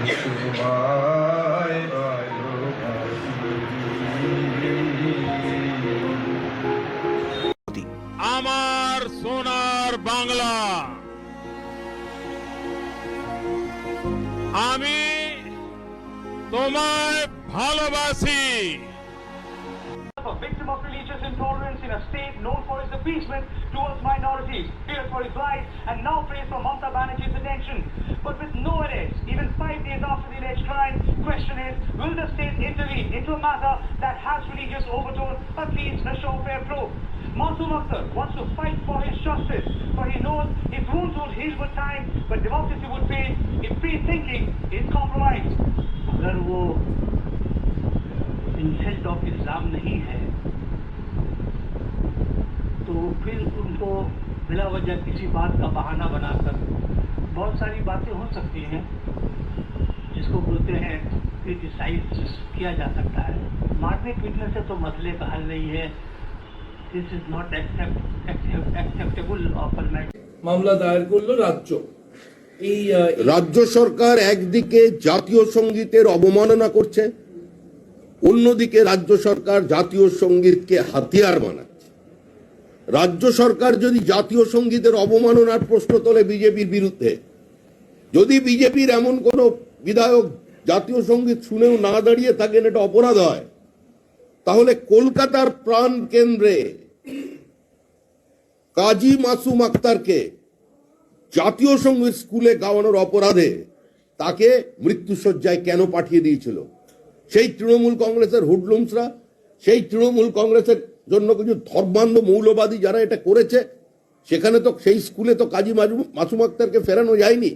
তোমায় ভালোবাসি আমার সোনার বাংলা আমি তোমায় ভালোবাসি a victim of religious intolerance in a state known for its appeasement towards minorities, feared for his life, and now prays for Mamta Banerjee's attention. But with no arrest, even five days after the alleged crime, question is, will the state intervene into a matter that has religious overtone but leaves a show fair proof? Masoom Akhtar wants to fight for his justice, for he knows if rules would heal with time, but democracy would fail if free thinking is compromised. अगर वो insult of Islam नहीं है तो फिर उनको बिला वजह किसी बात का बहाना बनाकर बहुत सारी बातें हो सकती हैं जिसको बोलते हैं क्रिटिसाइज किया जा सकता है मारने पीटने से तो मसले का हल नहीं है this is not acceptable offer মামলা দায়ের করলো রাজ্য এই আহ, রাজ্য সরকার একদিকে জাতীয় সঙ্গীতের অবমাননা করছে অন্যদিকে রাজ্য সরকার জাতীয় সঙ্গীতকে হাতিয়ার বানাচ্ছে রাজ্য সরকার যদি জাতীয় সঙ্গীতের অবমাননার প্রশ্ন তোলে বিজেপির বিরুদ্ধে যদি বিজেপির এমন কোন বিধায়ক জাতীয় সংগীত শুনেও না দাঁড়িয়ে থাকেন, এটা অপরাধ হয়। তাহলে কলকাতার প্রাণ কেন্দ্রে কাজী মাসুম আক্তারকে জাতীয় সংগীত স্কুলে গাওয়ানোর অপরাধে তাকে মৃত্যুসজ্জায় কেন পাঠিয়ে দিয়েছিল? সেই তৃণমূল কংগ্রেসের হুডলুমসরা, সেই তৃণমূল কংগ্রেসের জন্য কিছু ধর্মান্ধ মৌলবাদী যারা এটা করেছে, সেখানে তো সেই স্কুলে তো কাজী মাসুম আক্তারকে ফেরানো যায়নি।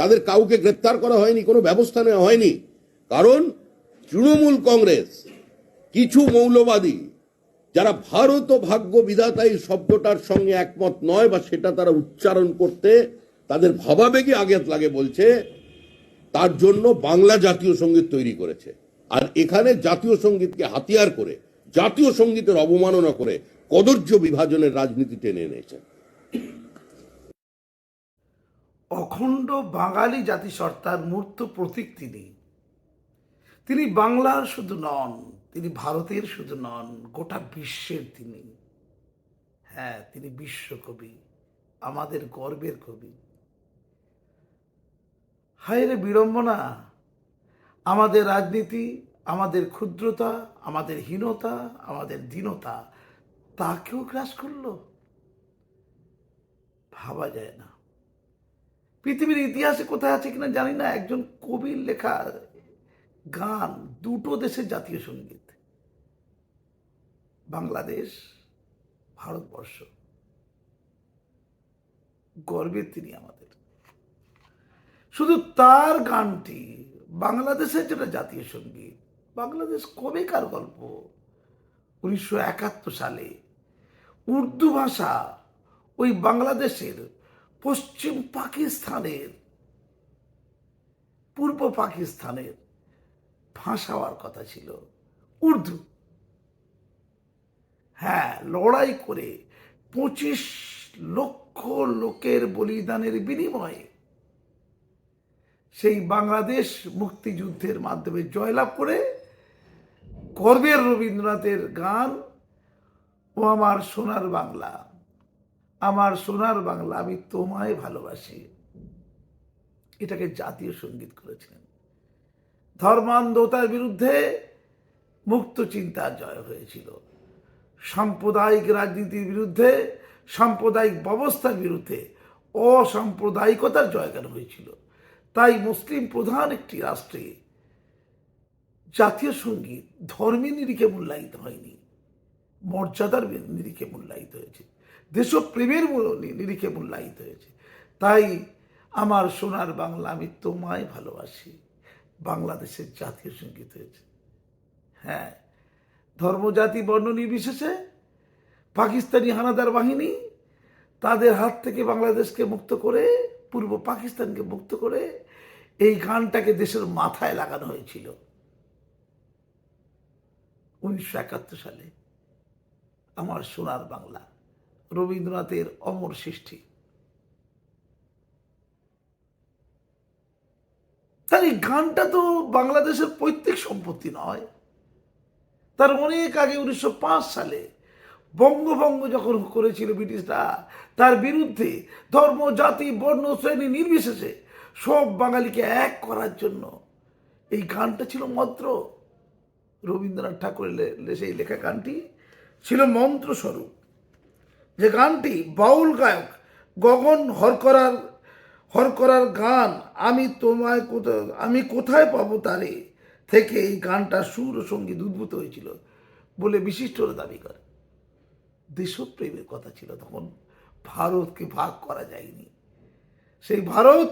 তাদের কাউকে গ্রেপ্তার করা হয়নি, কোনো ব্যবস্থা নেওয়া হয়নি। কারণ তৃণমূল কংগ্রেস কিছু মৌলবাদী, যারা ভারত ও ভাগ্য বিধাতা এই শব্দটার সঙ্গে একমত নয় বা সেটা তারা উচ্চারণ করতে তাদের ভাবাবেগে আঘাত লাগে বলছে, তার জন্য বাংলা জাতীয় সংগীত তৈরি করেছে। আর এখানে জাতীয় সঙ্গীতকে হাতিয়ার করে, জাতীয় সঙ্গীতের অবমাননা করে কদর্য বিভাজনের রাজনীতি টেনে এনেছে। অখণ্ড বাঙালি জাতিসত্তার মূর্ত প্রতীক তিনি। তিনি বাংলার শুধু নন, তিনি ভারতের শুধু নন, গোটা বিশ্বের তিনি। হ্যাঁ তিনি বিশ্বকবি, আমাদের গর্বের কবি। হায় রে বিড়ম্বনা, আমাদের রাজনীতি, আমাদের ক্ষুদ্রতা, আমাদের হীনতা, আমাদের দীনতা, তাকেও গ্রাস করল? ভাবা যায় না। পৃথিবীর ইতিহাসে কোথায় আছে কিনা জানি না, একজন কবির লেখা গান দুটো দেশের জাতীয় সংগীত। বাংলাদেশ, ভারতবর্ষ। গর্বের তিনি আমাদের। শুধু তার গানটি, বাংলাদেশের যেটা জাতীয় সংগীত, বাংলাদেশ কবেকার গল্প? উনিশশো একাত্তর সালে উর্দু ভাষা ওই বাংলাদেশের পশ্চিম পাকিস্তানের, পূর্ব পাকিস্তানের ভাষা হওয়ার কথা ছিল উর্দু। হ্যাঁ লড়াই করে পঁচিশ লক্ষ লোকের বলিদানের বিনিময়ে সেই বাংলাদেশ মুক্তিযুদ্ধের মাধ্যমে জয়লাভ করে গর্বের রবীন্দ্রনাথের গান ও আমার সোনার বাংলা আমার সোনার বাংলা আমি তোমায় ভালোবাসি। এটাকে জাতীয় সংগীত করেছিলেন। ধর্মান্ধতার বিরুদ্ধে মুক্ত চিন্তার জয় হয়েছিল। সাম্প্রদায়িক রাজনীতির বিরুদ্ধে, সাম্প্রদায়িক ব্যবস্থার বিরুদ্ধে অসাম্প্রদায়িকতার জয়গান হয়েছিল। তাই মুসলিম প্রধান একটি রাষ্ট্রে জাতীয় সংগীত ধর্মের নিরিখে মূল্যায়িত হয়নি। মর্যাদার নিরিখে মূল্যায়িত হয়েছে। দেশপ্রেমের নিরিখে মূল্যায়িত হয়েছে। তাই আমার সোনার বাংলা আমি তোমায় ভালোবাসি। বাংলাদেশের জাতীয় সংগীত হয়েছে। হ্যাঁ ধর্মজাতি, বর্ণ নির্বিশেষে পাকিস্তানি হানাদার বাহিনী তাদের হাত থেকে বাংলাদেশকে মুক্ত করে, পূর্ব পাকিস্তানকে মুক্ত করে এই গানটাকে দেশের মাথায় লাগানো হয়েছিল। উনিশশো একাত্তর সালে আমার সোনার বাংলা রবীন্দ্রনাথের অমর সৃষ্টি। তার এই গানটা তো বাংলাদেশের পৈতৃক সম্পত্তি নয়। তার অনেক আগে উনিশশো পাঁচ সালে বঙ্গভঙ্গ যখন করেছিল ব্রিটিশরা, তার বিরুদ্ধে ধর্ম, জাতি, বর্ণ, শ্রেণি নির্বিশেষে সব বাঙালিকে এক করার জন্য এই গানটা ছিল মন্ত্র। রবীন্দ্রনাথ ঠাকুরের সেই লেখা গানটি ছিল মন্ত্রস্বরূপ। যে গানটি বাউল গায়ক গগন হরকরার হরকরার গান, আমি তোমায় কোথায় আমি কোথায় পাবো তারে? থেকে এই গানটা সুর ও সংগীত উদ্ভূত হয়েছিল বলে বিশিষ্টরা দাবি করে দেশপ্রেমের কথা ছিল তখন, ভারতকে ভাগ করা যায়নি। সেই ভারত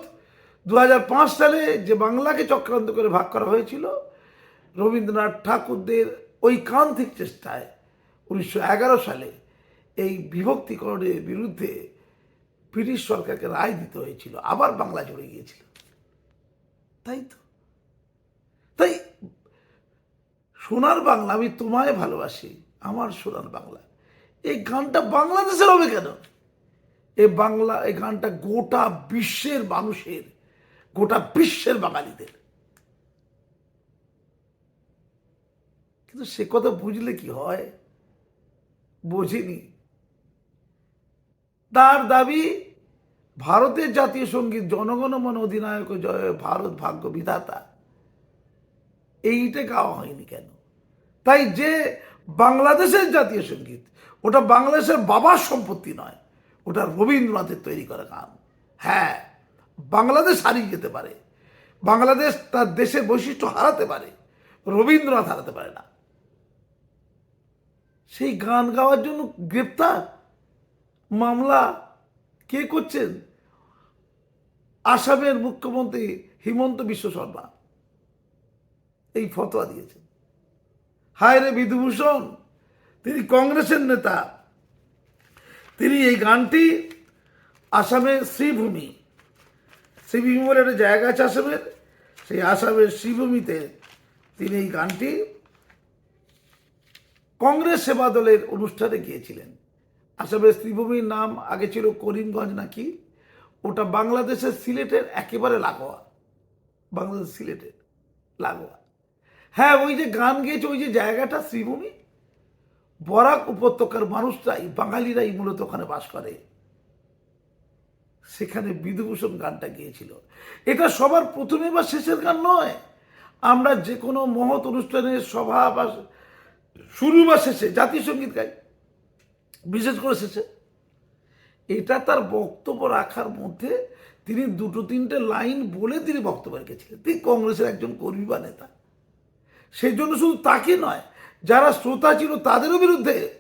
দু হাজার পাঁচ সালে যে বাংলাকে চক্রান্ত করে ভাগ করা হয়েছিল, রবীন্দ্রনাথ ঠাকুরদের ঐকান্তিক চেষ্টায় উনিশশো এগারো সালে এই বিভক্তিকরণের বিরুদ্ধে ব্রিটিশ সরকারকে রায় দিতে হয়েছিল, আবার বাংলা জুড়ে গিয়েছিল। তাই তো? তাই সোনার বাংলা আমি তোমায় ভালোবাসি, আমার সোনার বাংলা। এই গানটা বাংলাদেশের হবে কেন? এই বাংলা, এই গানটা গোটা বিশ্বের মানুষের, গোটা বিশ্বের বাঙালিদের। কিন্তু সে কথা বুঝলে কি হয়? বোঝেনি। তার দাবি, ভারতের জাতীয় সংগীত জনগণমন অধিনায়ক জয়, ভারত ভাগ্য বিধাতা। এইটা গাওয়া হয়নি কেন? তাই যে বাংলাদেশের জাতীয় সংগীত, ওটা বাংলাদেশের বাবার সম্পত্তি নয়, ওটা রবীন্দ্রনাথের তৈরি করা গান। হ্যাঁ বাংলাদেশ হারিয়ে যেতে পারে, বাংলাদেশ তার দেশের বৈশিষ্ট্য হারাতে পারে, রবীন্দ্রনাথ হারাতে পারে না। সেই গান গাওয়ার জন্য গ্রেপ্তার? মামলা কে করছেন? আসামের মুখ্যমন্ত্রী হিমন্ত বিশ্ব শর্মা এই ফতোয়া দিয়েছেন। হায় রে বিধুভূষণ, তিনি কংগ্রেসের নেতা, তিনি এই গানটি আসামের শ্রীভূমি শ্রীভূমি বলে একটা জায়গা আছে আসামের, সেই আসামের শ্রীভূমিতে তিনি এই গানটি কংগ্রেস সেবা দলের অনুষ্ঠানে গিয়েছিলেন। আসামের শ্রীভূমির নাম আগে ছিল করিমগঞ্জ নাকি? ওটা বাংলাদেশের সিলেটের একেবারে লাগোয়া। বাংলাদেশ সিলেটের লাগোয়া। হ্যাঁ ওই যে গান গেয়েছে, ওই যে জায়গাটা শ্রীভূমি বরাক উপত্যকার মানুষরাই, বাঙালিরাই মূলত ওখানে বাস করে। সেখানে বিধুভূষণ গানটা গিয়েছিল। এটা সবার প্রথমে বা শেষের গান নয়। আমরা যে কোনো মহৎ অনুষ্ঠানের সভা বা শুরু বা শেষে জাতীয় সংগীত গাই। বিশেষ করে শেষে। এটা তার বক্তব্য রাখার মধ্যে তিনি দুটো তিনটে লাইন বলে তিনি বক্তব্য রেখেছিলেন। তিনি কংগ্রেসের একজন কর্মী বা নেতা। সেই জন্য শুধু তাকে নয়, যারা শ্রোতা ছিল তাদেরও বিরুদ্ধে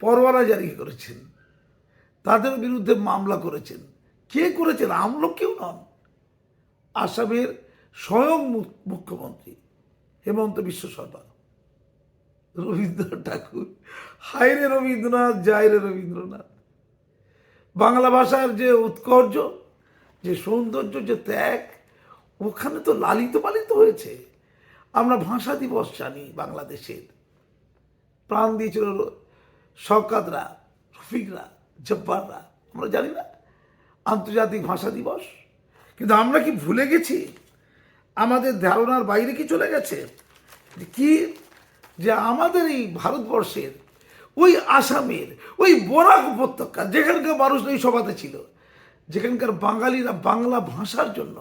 পরোয়ানা জারি করেছেন। তাদের বিরুদ্ধে মামলা করেছেন। কে করেছেন? আমলোক কেউ নন। আসামের স্বয়ং মুখ্যমন্ত্রী হেমন্ত বিশ্ব শর্মা। রবীন্দ্রনাথ ঠাকুর হায় রে রবীন্দ্রনাথ যায় রে রবীন্দ্রনাথ। বাংলা ভাষার যে উৎকর্য যে সৌন্দর্য, যে ত্যাগ, ওখানে তো লালিত পালিত হয়েছে। আমরা ভাষা দিবস জানি বাংলাদেশের। প্রাণ দিয়েছিল শওকাতরা, রফিকরা, জব্বাররা। আমরা জানি না, আন্তর্জাতিক ভাষা দিবস। কিন্তু আমরা কি ভুলে গেছি? আমাদের ধারণার বাইরে কি চলে গেছে? কি? যে আমাদের এই ভারতবর্ষের ওই আসামের, ওই বরাক উপত্যকা, যেখানকার মানুষ এই সভাতে ছিল, যেখানকার বাঙালিরা বাংলা ভাষার জন্য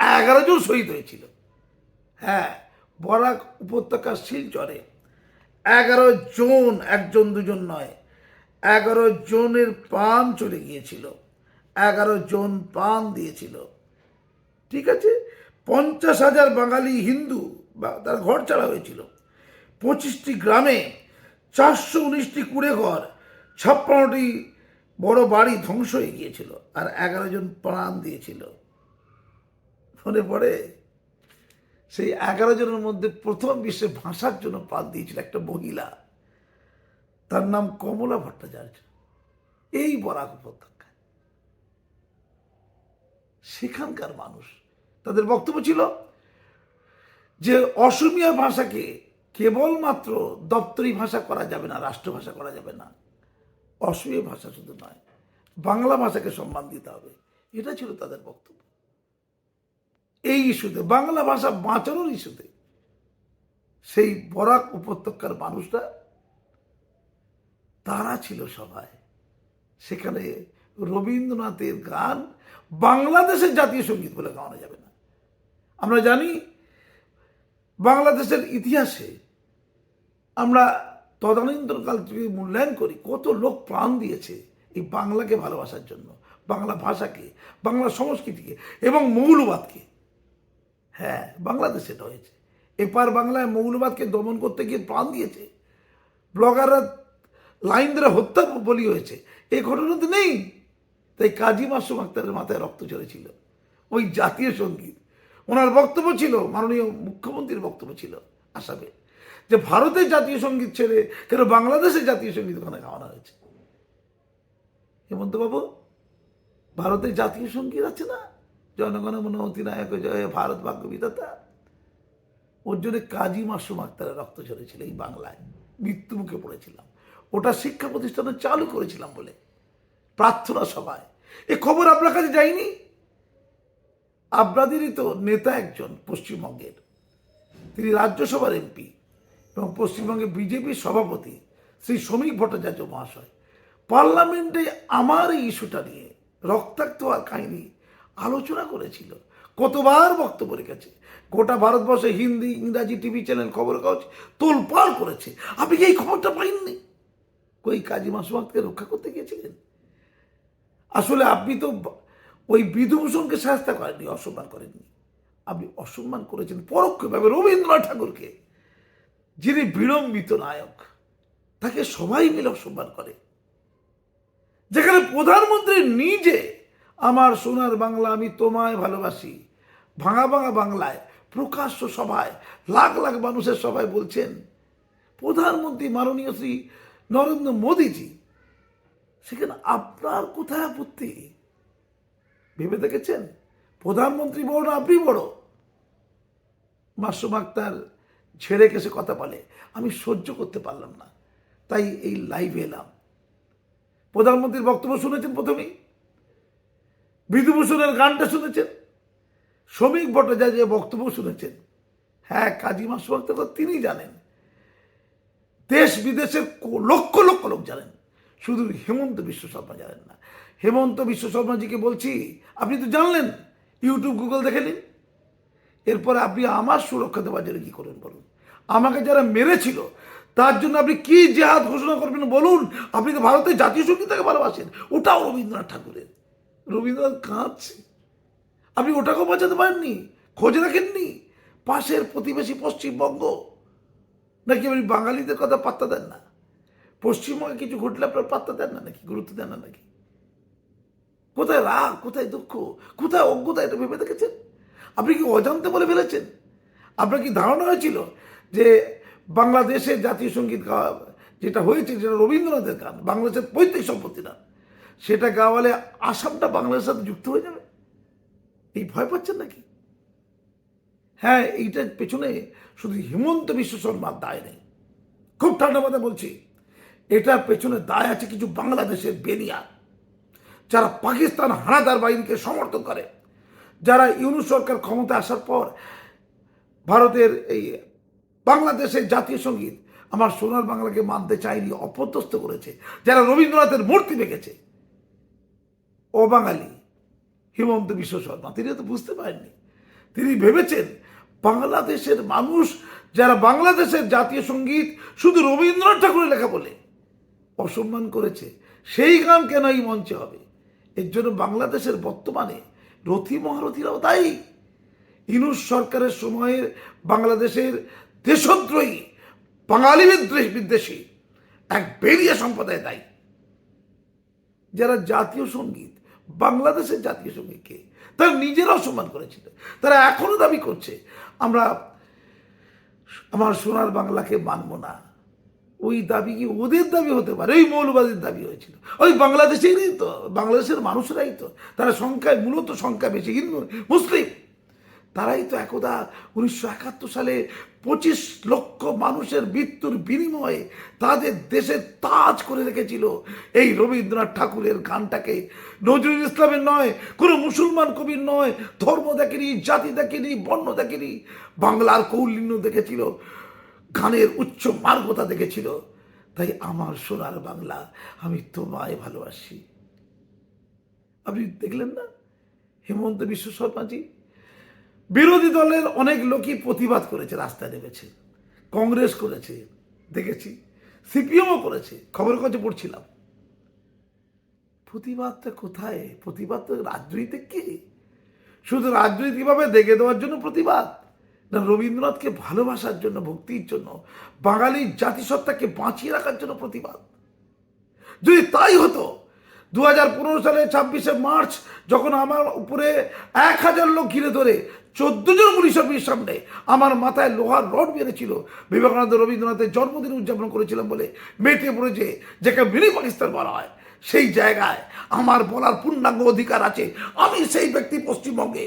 এগারো জন শহীদ হয়েছিল। হ্যাঁ বরাক উপত্যকার শিলচরে এগারো জন, একজন, দুজন নয়, এগারো জনের প্রাণ চলে গিয়েছিল, এগারো জন প্রাণ দিয়েছিল। ঠিক আছে? পঞ্চাশ হাজার বাঙালি হিন্দু বা তার ঘর ছাড়া হয়েছিল। পঁচিশটি গ্রামে চারশো উনিশটি কুড়ে ঘর ছাপ্পান্নটি বড় বাড়ি ধ্বংস হয়ে গিয়েছিল আর এগারো জন প্রাণ দিয়েছিল। মনে পড়ে? সেই এগারো জনের মধ্যে প্রথম বিশ্বে ভাষার জন্য প্রাণ দিয়েছিল একটা মহিলা। তার নাম কমলা ভট্টাচার্য। এই বরাক উপত্যকায়। সেখানকার মানুষ, তাদের বক্তব্য ছিল যে অসমীয়া ভাষাকে কেবলমাত্র দপ্তরি ভাষা করা যাবে না, রাষ্ট্রভাষা করা যাবে না। অসমীয়া ভাষা শুধু নয়, বাংলা ভাষাকে সম্মান দিতে হবে। এটা ছিল তাদের বক্তব্য। এই ইস্যুতে, বাংলা ভাষা বাঁচানোর ইস্যুতে, সেই বরাক উপত্যকার মানুষরা, তারা ছিল সভায়। সেখানে রবীন্দ্রনাথের গান বাংলাদেশের জাতীয় সংগীত বলে গাওয়ানো যাবে না। আমরা জানি, বাংলাদেশের ইতিহাসে আমরা তদানীন্তনকাল থেকে মূল্যায়ন করি, কত লোক প্রাণ দিয়েছে এই বাংলাকে ভালোবাসার জন্য, বাংলা ভাষাকে, বাংলা সংস্কৃতিকে এবং মৌলবাদকে। হ্যাঁ বাংলাদেশে এটা হয়েছে এপার বাংলায় মৌলবাদকে দমন করতে গিয়ে প্রাণ দিয়েছে। ব্লগাররা লাইন ধরে হত্যা বলি হয়েছে। এই ঘটনা তো নেই। তাই কাজী মাসুম আক্তারের মাথায় রক্ত ঝরেছিল। ওই জাতীয় সংগীত। ওনার বক্তব্য ছিল, মাননীয় মুখ্যমন্ত্রীর বক্তব্য ছিল আসামে। যে ভারতের জাতীয় সংগীত ছেড়ে কেন বাংলাদেশের জাতীয় সংগীত ওখানে গাওয়ানো হয়েছে? হেমন্ত বাবু ভারতের জাতীয় সংগীত আছে না? জনগণ মন অধিনায়ক, জয় ভারত ভাগ্য বিধাতা ওর জন্য কাজী মাসুম আক্তারের রক্ত ঝরেছিল এই বাংলায়। মৃত্যু মুখে পড়েছিলাম। ওটা শিক্ষা প্রতিষ্ঠানে চালু করেছিলাম বলে প্রার্থনা সভায়। এ খবর আপনার কাছে যায়নি? আপনাদেরই তো নেতা একজন পশ্চিমবঙ্গের। তিনি রাজ্যসভার এমপি। এবং পশ্চিমবঙ্গে বিজেপির সভাপতি শ্রী শ্রমিক ভট্টাচার্য মহাশয়। পার্লামেন্টে আমার এই ইস্যুটা নিয়ে রক্তাক্ত আর কাহিনী আলোচনা করেছিল। কতবার বক্তব্য রেখেছে। গোটা ভারতবর্ষে হিন্দি, ইংরাজি টিভি চ্যানেল খবর কাগজ তোলপাড় করেছে। আপনি কি এই খবরটা পাইননি? কই কাজী মাসুমাতকে রক্ষা করতে গিয়েছিলেন? আসলে আপনি তো ওই বিধুভূষণকে শাস্তা করেননি, অসম্মান করেননি। আপনি অসম্মান করেছেন পরোক্ষভাবে রবীন্দ্রনাথ ঠাকুরকে। যিনি বিড়ম্বিত নায়ক, তাকে সবাই মিলে সম্মান করে। যেখানে প্রধানমন্ত্রী নিজে, আমার সোনার বাংলা আমি তোমায় ভালোবাসি। ভাঙা ভাঙা বাংলায়, প্রকাশ্য সভায়, লাখ লাখ মানুষের সভায় বলছেন, প্রধানমন্ত্রী মাননীয় শ্রী নরেন্দ্র মোদীজি, সেখানে আপনার কোথায় আপত্তি? ভেবে দেখেছেন? প্রধানমন্ত্রী বড় আপনি বড়? মাসুম আক্তার ছেড়ে কেসে কথা বলে, আমি সহ্য করতে পারলাম না। তাই এই লাইভে এলাম। প্রধানমন্ত্রীর বক্তব্য শুনেছেন প্রথমেই? বিধুভূষণের গানটা শুনেছেন? শ্রমিক ভট্টাচার্যের বক্তব্য শুনেছেন? হ্যাঁ কাজী মাসুম আক্তার কথা তিনি জানেন। দেশ বিদেশের লক্ষ লক্ষ লোক জানেন। শুধু হেমন্ত বিশ্ব শর্মা জানেন না। হেমন্ত বিশ্ব শর্মাজিকে বলছি, আপনি তো জানলেন, ইউটিউব, গুগল দেখে নিন। এরপরে আপনি আমার সুরক্ষা দেওয়ার জন্য কী করবেন বলুন? আমাকে যারা মেরেছিল, তার জন্য আপনি কি জেহাদ ঘোষণা করবেন বলুন? আপনি তো ভারতের জাতীয় সঙ্গীতকে ভালোবাসেন। ওটাও রবীন্দ্রনাথ ঠাকুরের। রবীন্দ্রনাথ কাঁদছে। আপনি ওটাকেও বাঁচাতে পারেননি? খোঁজ রাখেননি? পাশের প্রতিবেশী পশ্চিমবঙ্গ? নাকি আপনি বাঙালিদের কথা পাত্তা দেন না? পশ্চিমবঙ্গে কিছু ঘটলে আপনার পাত্তা দেন না নাকি? গুরুত্ব দেন না নাকি? কোথায় রাগ? কোথায় দুঃখ? কোথায় অজ্ঞতা? এটা ভেবে দেখেছেন? আপনি কি অজান্তে বলে ফেলেছেন? আপনার কি ধারণা হয়েছিল যে বাংলাদেশের জাতীয় সংগীত গাওয়া, যেটা হয়েছে, যেটা রবীন্দ্রনাথের গান, বাংলাদেশের পৈতৃক সম্পত্তি না সেটা গাওয়ালে আসামটা বাংলাদেশের সাথে যুক্ত হয়ে যাবে। এই ভয় পাচ্ছেন নাকি? হ্যাঁ এইটার পেছনে শুধু হিমন্ত বিশ্ব শর্মার দায় নেই। খুব ঠান্ডা মাথায় বলছি, এটার পেছনে দায় আছে কিছু বাংলাদেশের বেনিয়া যারা পাকিস্তান হানাদার বাহিনীকে সমর্থন করে, যারা ইউনুস সরকার ক্ষমতা আসার পর ভারতের এই বাংলাদেশের জাতীয় সংগীত আমার সোনার বাংলাকে মানতে চায়নি অপদস্থ করেছে। যারা রবীন্দ্রনাথের মূর্তি ভেঙেছে অবাঙালি হিমন্ত বিশ্ব শর্মা তিনি তো বুঝতে পারেননি। তিনি ভেবেছেন বাংলাদেশের মানুষ যারা বাংলাদেশের জাতীয় সংগীত শুধু রবীন্দ্রনাথ ঠাকুরের লেখা বলে অসম্মান করেছে, সেই গান কেন এই মঞ্চে হবে? এর জন্য বাংলাদেশের বর্তমানে রথী মহারথীরাও তাই ইনুস সরকারের সময়ের বাংলাদেশের দেশদ্রোহী, বাঙালি বিদ্বেষ বিদ্বেষী, এক বেরিয়া সম্প্রদায় দায়ী। যারা জাতীয় সংগীত, বাংলাদেশের জাতীয় সঙ্গীতকে তারা নিজেরাও সম্মান করেছিল। তারা এখনও দাবি করছে, আমরা আমার সোনার বাংলাকে মানব না। ওই দাবি কি ওদের দাবি হতে পারে? ওই মৌলবাদীর দাবি হয়েছিল। ওই বাংলাদেশেরই তো, বাংলাদেশের মানুষরাই তো। তারা সংখ্যায়, মূলত সংখ্যা বেশি, হিন্দু, মুসলিম। তারাই তো একদা উনিশশো একাত্তর সালে পঁচিশ লক্ষ মানুষের মৃত্যুর বিনিময়ে তাদের দেশের তাজ করে রেখেছিল। এই রবীন্দ্রনাথ ঠাকুরের গানটাকে নজরুল ইসলামের নয়, কোনো মুসলমান কবির নয়, ধর্ম দেখেনি, জাতি দেখেনি, বর্ণ দেখেনি, বাংলার কৌলিন্য দেখেছিল, গানের উচ্চ মার্গতা দেখেছিল। তাই আমার সোনার বাংলা আমি তোমায় ভালোবাসি। আপনি দেখলেন না? হেমন্ত বিশ্ব শর্মাজি বিরোধী দলের অনেক লোকই প্রতিবাদ করেছে, রাস্তায় নেমেছে। কংগ্রেস করেছে, দেখেছি। সিপিএমও করেছে খবরের কাছে পড়ছিলাম। প্রতিবাদটা কোথায়? প্রতিবাদ তো রাজনীতিতে কি? শুধু রাজনৈতিকভাবে দেখে দেওয়ার জন্য প্রতিবাদ? না, রবীন্দ্রনাথকে ভালোবাসার জন্য, ভক্তির জন্য, বাঙালির জাতিসত্তাকে বাঁচিয়ে রাখার জন্য প্রতিবাদ? যদি তাই হতো দু হাজার পনেরো সালে ছাব্বিশে মার্চ, যখন আমার উপরে এক হাজার লোক ঘিরে ধরে চোদ্দ জন পুলিশ অফিসের সামনে আমার মাথায় লোহার রড মেরেছিল বিবেকানন্দ রবীন্দ্রনাথের জন্মদিন উদযাপন করেছিলাম বলে মেটে পড়েছে যাকে মিনি পাকিস্তান বলা হয়, সেই জায়গায় আমার বলার পূর্ণাঙ্গ অধিকার আছে। আমি সেই ব্যক্তি পশ্চিমবঙ্গে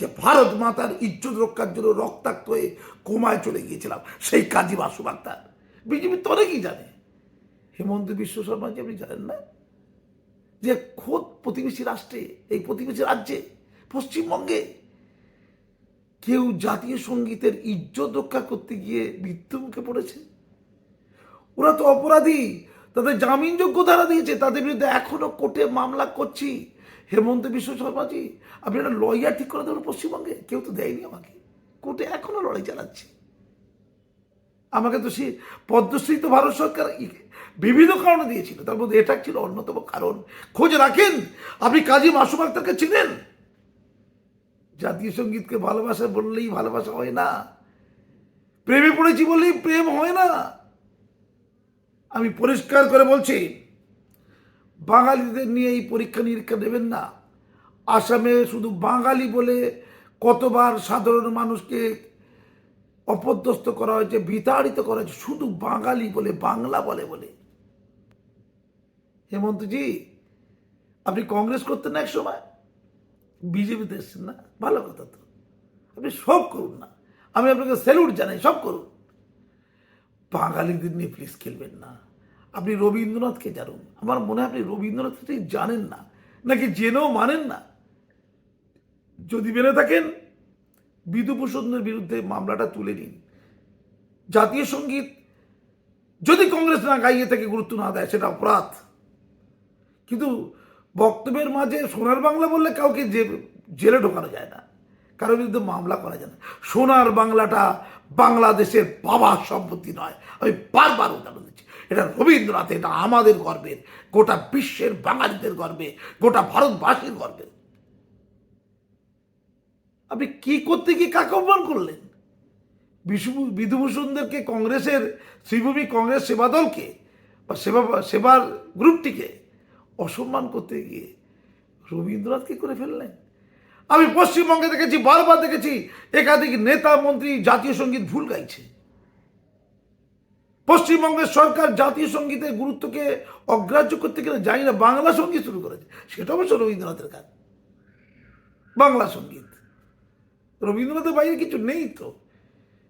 যে ভারত মাতার ইজ্জত রক্ষার জন্য রক্তাক্ত হয়ে কোমায় চলে গিয়েছিলাম, সেই কাজী বাসু আক্তার বিজেপি তো অনেকেই জানে। হেমন্ত বিশ্ব শর্মাজি আপনি জানেন না? যে খোদ প্রতিবেশী রাষ্ট্রে, এই প্রতিবেশী রাজ্যে, পশ্চিমবঙ্গে কেউ জাতীয় সঙ্গীতের ইজ্জত রক্ষা করতে গিয়ে মৃত্যুমুখে পড়েছে? ওরা তো অপরাধী, তাদের জামিনযোগ্য ধারা দিয়েছে, তাদের বিরুদ্ধে এখনও কোর্টে মামলা করছি। হেমন্ত বিশ্ব শর্মাজি, আপনি একটা লয়ার ঠিক করে দেবেন পশ্চিমবঙ্গে? কেউ তো দেয়নি আমাকে। কোর্টে এখনও লড়াই চালাচ্ছে। আমাকে তো সে পদ্মশ্রী তো ভারত সরকার বিভিন্ন কারণে দিয়েছিল। তার মধ্যে এটা ছিল অন্যতম কারণ। খোঁজ রাখেন। আপনি কাজী মাসুম আক্তারকে চিনেন? জাতীয় সঙ্গীতকে ভালোবাসা বললেই ভালোবাসা হয় না। প্রেমে পড়েছি বললেই প্রেম হয় না। আমি পরিষ্কার করে বলছি, বাঙালিদের নিয়ে এই পরীক্ষা নিরীক্ষা দেবেন না। আসামে শুধু বাঙালি বলে কতবার সাধারণ মানুষকে অপদস্থ করা হয়েছে, বিতাড়িত করা হয়েছে, শুধু বাঙালি বলে, বাংলা বলে বলে। হেমন্তজি, আপনি কংগ্রেস করতেন না এক সময়? বিজেপিতে এসছেন না? ভালো কথা তো। আপনি সব করুন না। আমি আপনাকে স্যালুট জানাই, সব করুন। বাঙালিদের নিয়ে প্লিজ খেলবেন না। আপনি রবীন্দ্রনাথকে জানুন। আমার মনে হয় আপনি রবীন্দ্রনাথকে ঠিক জানেন না। নাকি জেনেও মানেন না? যদি মেনে থাকেন বিধুভূষণের বিরুদ্ধে মামলাটা তুলে নিন। জাতীয় সংগীত যদি কংগ্রেস না গাইয়ে থেকে গুরুত্ব না দেয়, সেটা অপরাধ। কিন্তু বক্তব্যের মাঝে সোনার বাংলা বললে কাউকে যে জেলে ঢোকানো যায় না, কারোর বিরুদ্ধে মামলা করা যায় না। সোনার বাংলাটা বাংলাদেশের বাবার সম্পত্তি নয়। আমি বারবার উদাহরণ দিচ্ছি, এটা রবীন্দ্রনাথ এটা আমাদের গর্বের, গোটা বিশ্বের বাঙালিদের গর্বে গোটা ভারতবাসীর গর্বের। আপনি কি করতে গিয়ে কাকে অপমান করলেন? বিধুভূষণদেরকে, কংগ্রেসের, শ্রীভূমি কংগ্রেস সেবা দলকে বা সেবা, সেবার গ্রুপটিকে অসম্মান করতে গিয়ে রবীন্দ্রনাথ রবীন্দ্রনাথকে করে ফেললেন। আমি পশ্চিমবঙ্গে দেখেছি, বারবার দেখেছি, একাধিক নেতা, মন্ত্রী, জাতীয় সংগীত ভুল গাইছে। পশ্চিমবঙ্গের সরকার জাতীয় সঙ্গীতের গুরুত্বকে অগ্রাহ্য করতে গেলে জানি না বাংলা সংগীত শুরু করেছে। সেটা অবশ্য রবীন্দ্রনাথের কাজ। বাংলা সংগীত। রবীন্দ্রনাথের বাইরে কিছু নেই তো।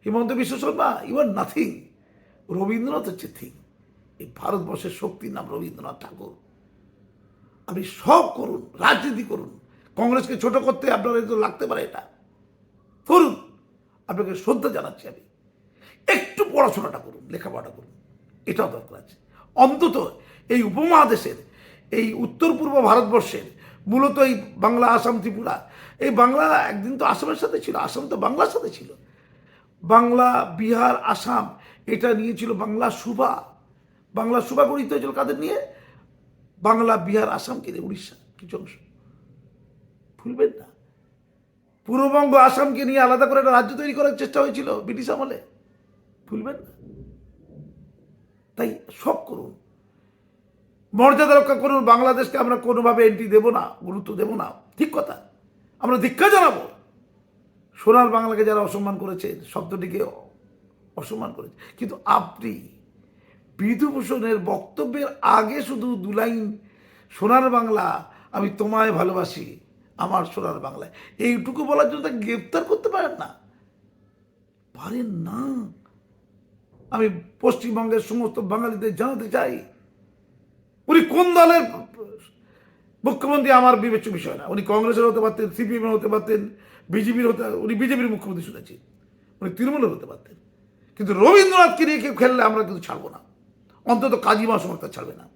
Himanta Biswa Sarma you are nothing Rabindranath হচ্ছে থিং এই ভারতবর্ষের শক্তির নাম রবীন্দ্রনাথ ঠাকুর। আপনি সব করুন, রাজনীতি করুন। কংগ্রেসকে ছোট করতে আপনার তো লাগতে পারে এটা। করুন আপনাকে শ্রদ্ধা জানাচ্ছি আমি। একটু পড়াশোনাটা করুন, লেখাপড়াটা করুন, এটাও দরকার আছে। অন্তত এই উপমহাদেশের, এই উত্তর পূর্ব ভারতবর্ষের, মূলত এই বাংলা, আসাম, ত্রিপুরা, এই বাংলা একদিন তো আসামের সাথে ছিল, আসাম তো বাংলার সাথে ছিল। বাংলা, বিহার, আসাম, এটা নিয়েছিল বাংলা সুভা বাংলা সুভা গঠিত হয়েছিল কাদের নিয়ে? বাংলা, বিহার আসামকে নিয়ে উড়িষ্যা, কিছু অংশ। ভুলবেন না। পূর্ববঙ্গ, আসামকে নিয়ে আলাদা করে একটা রাজ্য তৈরি করার চেষ্টা হয়েছিল ব্রিটিশ আমলে। ভুলবেন না। তাই সব করুন। মর্যাদা রক্ষা করুন। বাংলাদেশকে আমরা কোনোভাবে এন্ট্রি দেব না, গুরুত্ব দেব না। ঠিক কথা। আমরা ধিক্ষা জানাব। সোনার বাংলাকে যারা অসম্মান করেছে, শব্দটিকে অসম্মান করেছে। কিন্তু আপনি বিধুভূষণের বক্তব্যের আগে শুধু দু লাইন, সোনার বাংলা, আমি তোমায় ভালোবাসি, আমার সোনার বাংলায় এইটুকু বলার জন্য তাকে গ্রেপ্তার করতে পারেন না। পারেন না। আমি পশ্চিমবঙ্গের সমস্ত বাঙালিদের জানাতে চাই। উনি কোন দলের মুখ্যমন্ত্রী আমার বিবেচ্য বিষয় না। উনি কংগ্রেসের হতে পারতেন, সিপিএম হতে পারতেন, বিজেপির হতে, উনি বিজেপির মুখ্যমন্ত্রী শুনেছি। উনি তৃণমূলের হতে পারতেন। কিন্তু রবীন্দ্রনাথকে নিয়ে কেউ খেললে আমরা কিন্তু ছাড়বো না। অন্তত কাজী মাসুম আক্তার ছাড়বে না।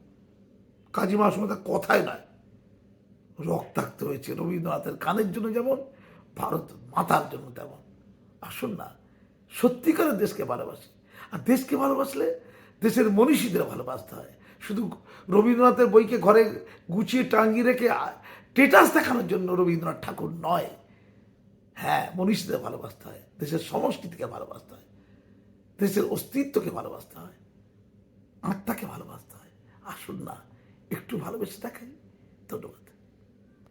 কাজী মাসুম আক্তার কথায় নয়। রক্তাক্ত হয়েছে রবীন্দ্রনাথের কানের জন্য যেমন, ভারত মাতার জন্য তেমন। আসুন না, সত্যিকারের দেশকে ভালোবাসি। আর দেশকে ভালোবাসলে দেশের মনীষীদের ভালোবাসতে হয়। শুধু রবীন্দ্রনাথের বইকে ঘরে গুছিয়ে টাঙ্গিয়ে রেখে টেটাস দেখানোর জন্য রবীন্দ্রনাথ ঠাকুর নয়। হ্যাঁ মনীষীদের ভালোবাসতে হয়। দেশের সংস্কৃতিকে ভালোবাসতে হয়। দেশের অস্তিত্বকে ভালোবাসতে হয়। আত্মাকে ভালোবাসতে হয়। আসুন না একটু ভালোবেসে দেখাই ধন্যবাদ।